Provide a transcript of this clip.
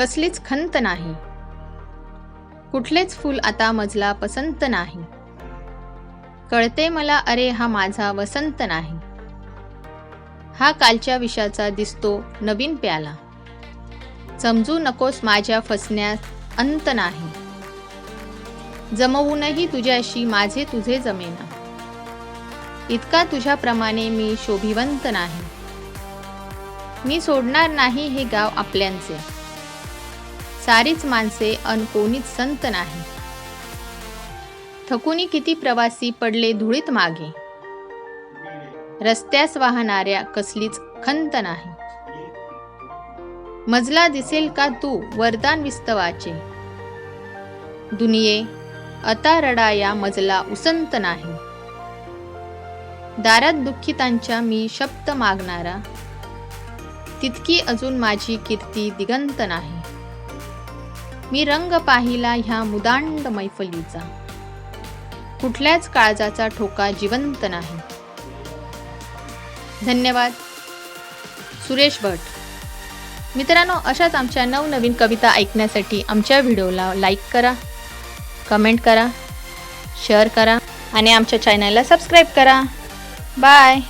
कसलीच खंत नाही. कुठलेच फूल आता मजला पसंत नाही. कळते मला अरे हा माझा वसंत नाही. हा कालच्या विषाचा दिसतो नवीन प्याला. समजू नकोस माझ्या फसण्यात अंत नाही. जमवूनही तुझ्याशी माझे तुझे जमेना. इतका तुझ्याप्रमाणे मी शोभिवंत नाही. मी सोडणार नाही हे गाव आपल्यांचे. सारीच माणसे अन कोणीच संत नाही. थकुनी किती प्रवासी पडले धुळीत मागे. रस्त्यास वाहणाऱ्या कसलीच खंत नाही. मजला दिसेल का तू वरदान विस्तवाचे. दुनिये आता रडाया मजला उसंत नाही. दारात दुःखितांच्या मी शब्द मागणारा. तितकी अजून माझी कीर्ती दिगंत नाही. मी रंग पाहिला ह्या मुदांड मैफलीचा. कुठल्याच काळजाचा ठोका जिवंत नाही. धन्यवाद. सुरेश भट. मित्रांनो अशाच आमच्या नवनवीन कविता ऐकण्यासाठी आमच्या व्हिडिओला लाईक करा कमेंट करा शेअर करा आणि आमच्या चॅनलला सबस्क्राईब करा. बाय.